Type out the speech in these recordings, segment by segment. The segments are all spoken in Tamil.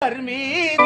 Me.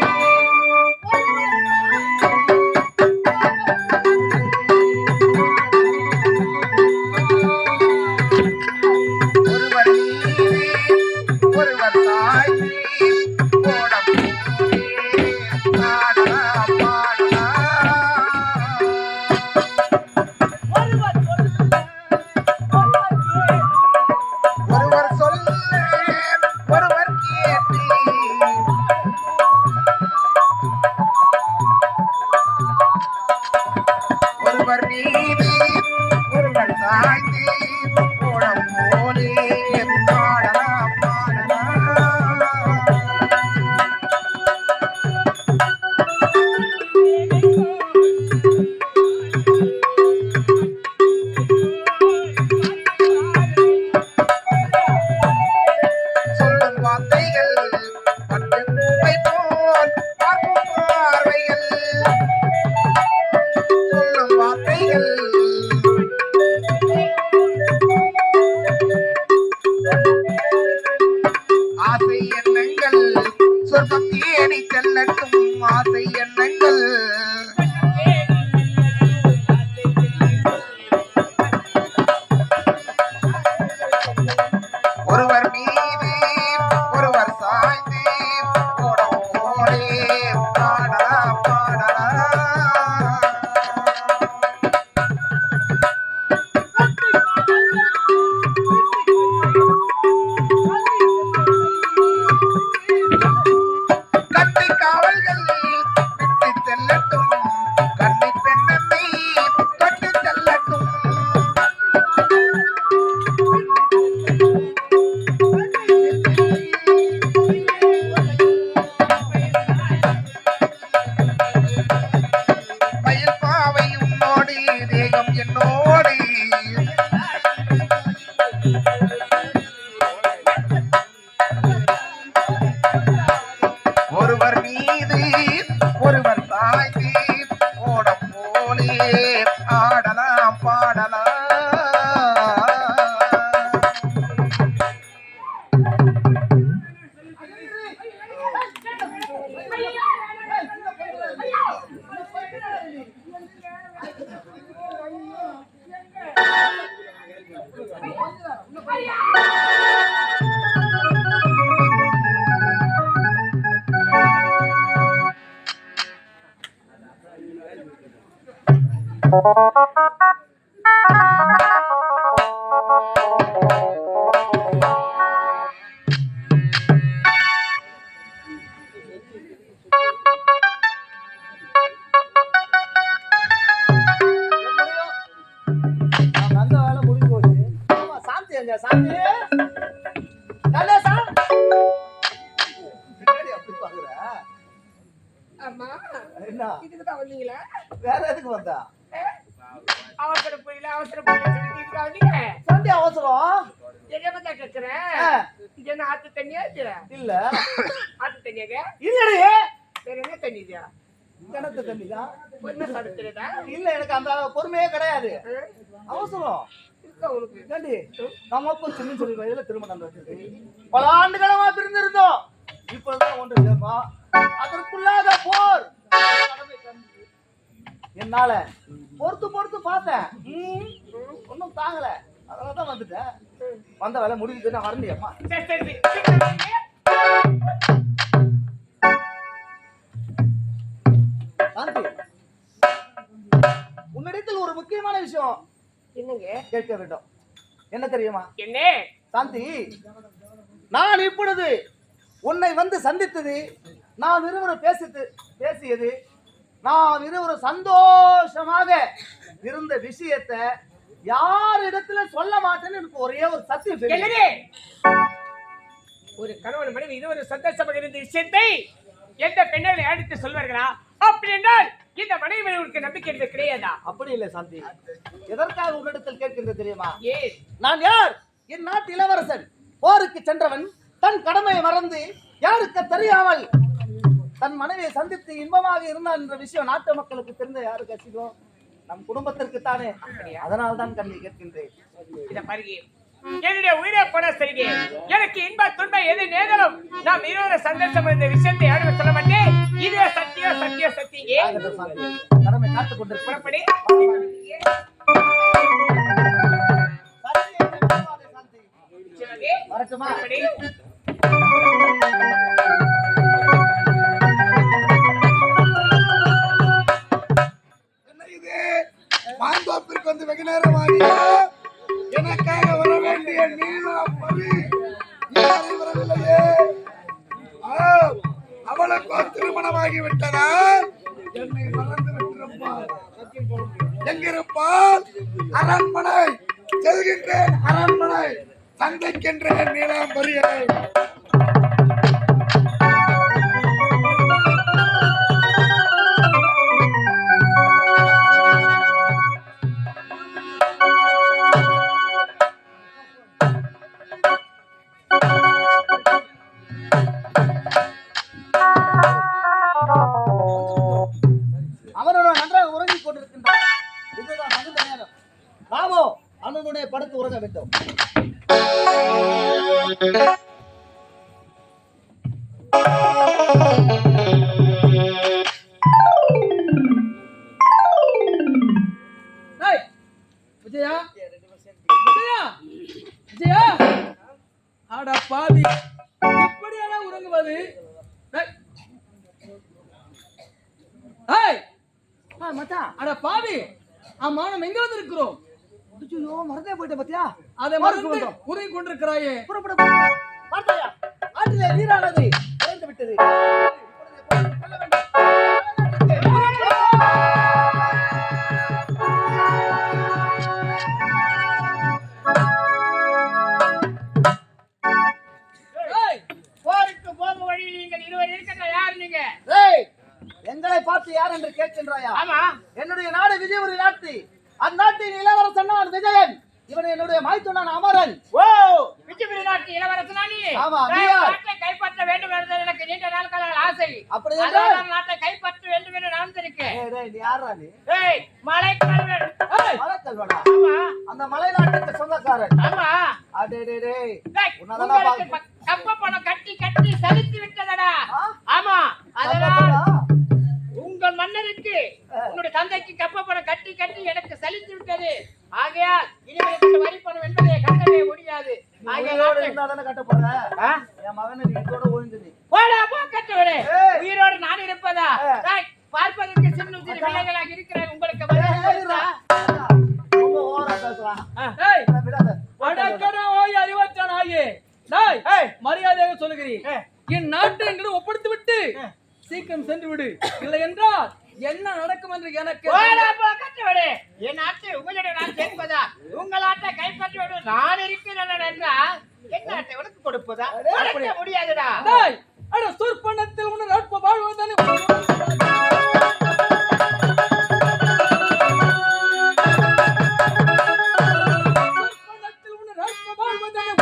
நீ இதுக்கு தான் வந்தீங்களா? வேற எதுக்கு வந்தா? அவசர புரியல அவசர புரியல அவசரம்? எங்க கேக்குறேன் இது என்ன ஆத்து தண்ணியா இல்ல. ஆத்து தண்ணியாங்க? இல்லடி. வேற என்ன தண்ணி இது? கிணத்து சடுத்துறதா இல்ல, எனக்கு அந்த பொறுமையே கிடையாது. அவசரம். உனக்கு? நம்ம அப்பா சின்ன வயதுல திருமணம் வச்சிருக்கு. பல ஆண்டுகளமா பிரிந்திருந்தோம். இப்பொழுதுதான் ஒன்று சேர்ந்தோம் அதற்குள்ளாக போர். கடமை. என்னால? பொறுத்து பொறுத்து பார்த்தேன். ம், ஒண்ணும் தாங்கல அதனால தான் வந்துட்டேன். வந்த வேலை முடிஞ்சது நான் வரலையம்மா. சாந்தி உன்னிடத்தில் ஒரு முக்கியமான விஷயம் என்னங்க? கேட்க வேண்டும். என்ன தெரியுமா? என்ன? சாந்தி நான் இப்பொழுது உன்னை வந்து சந்தித்தது நாம் இருவரும் பேசித்து பேசியது நாம் இருவரும் சந்தோஷமாக இருந்த விஷயத்தை யார் இடத்துல சொல்ல மாட்டேன்னு எனக்கு ஒரே ஒரு சத்தியம் ஒரு கணவன் மனைவி இது ஒரு சந்தோஷமாக இருந்த விஷயத்தை எந்த பெண்களை அடித்து சொல்வார்களா? அப்படி என்றால் இந்த மனைவி உங்களுக்கு நம்பிக்கை என்பது கிடையாதா? அப்படி இல்லை சாந்தி. எதற்காக உன்னிடத்தில் கேட்கின்ற தெரியுமா? ஏன்? நான் யார்? என் நாட்டு இளவரசன். போருக்கு சென்றவன் தன் கடமையை மறந்து யாருக்கு தெரியாமல் தன் மனைவியை சந்தித்து இன்பமாக இருந்தான் என்ற விஷயம் நாட்டு மக்களுக்கு தெரிந்த யாருக்கு அசிகம் நம் குடும்பத்திற்கு தானே அதனால் தான் கண்ணி கேட்கின்றேன். இத பாருங்க என்னுடைய உயிரை போன சரிங்க எனக்கு இன்ப துன்ப எது நேரிலும் நாம் இருவரும் சந்தோஷம் இந்த விஷயத்தை யாரும் சொல்ல மாட்டேன். இதுவே சத்தியம் சத்தியம் சத்தியங்க. கடமை காத்துக் கொண்டிருக்கிறேன். புறப்படி. வரட்டுமா? மாந்தோப்பிற்கு வெகு நேரம் எனக்காக வர வேண்டிய நீளம் பரி வரவில்லையே. அவளுக்கு திருமணமாகி விட்டதா என்னை மறந்து விட்டிருப்பாள். எங்கிருப்பால் அரண்மனை. செல்கின்றேன் அரண்மனை. சந்திக்கின்றேன் நீலாம்பரியை வேண்டும் விஜயா? விஜயா? விஜயா? அட பாவி. எப்படியாடா உறங்குவது? ஆ, மச்சான். அட பாவி. ஆமா நம்ம எங்க வந்திருக்கிறோம்? ஐயோ மறந்தே போயிட்ட பத்தியா? அதை மறந்து. உறங்கி கொண்டிருக்கிறாயே புறப்பட பார்த்தாயா ஆற்றிலே நீரானது. விட்டது. விஜயன். இவன் என்னுடைய மாய்த்துணான் அமரன். ஓ விஜயபுரி நாட்டு இளவரசனா நீ ஆமா, நீ நான் யார்? நாட்டை கைப்பற்ற வேண்டும் என்பது எனக்கு நீண்ட நாட்களாக ஆசை. அப்படி அதனால என்றால்? நான் நாட்டை கைப்பற்ற வேண்டும் என்று நடந்திருக்கேன் ஏய், டேய், நீ யாரா நீ? ஏய் மலை கல்வன் ஏய் மலைக்கல்வனா? ஆமா. அந்த மலை நாட்டுக்கு சொந்தக்காரன். ஆமா. அடே டே டேய் டேய், உன்னதான் உங்களுக்கு பாக்க- ப- கப்ப பணம் கட்டி கட்டி சலித்து விட்டதடா? ஆமா. அதனால் உங்கள் மன்னருக்கு உன்னுடைய தந்தைக்கு கப்ப பணம் கட்டி கட்டி எனக்கு சலித்து விட்டது. ஆகையால் இனிமேல் வரி பணம் என்பதை கட்டவே முடியாது ஆகையால் இருந்தா தானே கட்ட போற ஆ? என் மகனுக்கு இதோட நான் இருக்கிறேன் என்றால் என் நாட்டை உனக்கு கொடுப்பதா? முடியாதுடா. டேய் அட சொற்பனத்தில் உன்னை நட்பு வாழ்வதானே வாழ்வதானே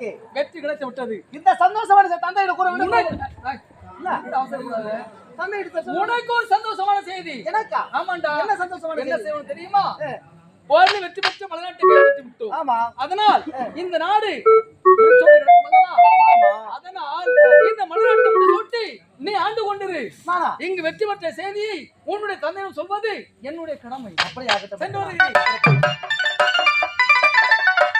வெற்றி நமக்கு வெற்றி கிடைத்து விட்டது. இந்த சந்தோஷமான தந்தையிட கூற உனக்கு ஒரு சந்தோஷமான செய்தி. எனக்கா? ஆமாண்டா. என்ன சந்தோஷமான என்ன? செய்யணும் தெரியுமா. போர்ல வெற்றி பெற்று மலைநாட்டை கைப்பற்றி விட்டோம். ஆமா. அதனால் இந்த நாடு அதனால் இந்த மலைநாட்டை முடிசூட்டி நீ ஆண்டு கொண்டிரு. இங்கு வெற்றி பெற்ற செய்தியை உன்னுடைய தந்தையிடம் சொல்வது என்னுடைய கடமை. அப்படி ஆகட்டும் சென்று வருகிறேன்.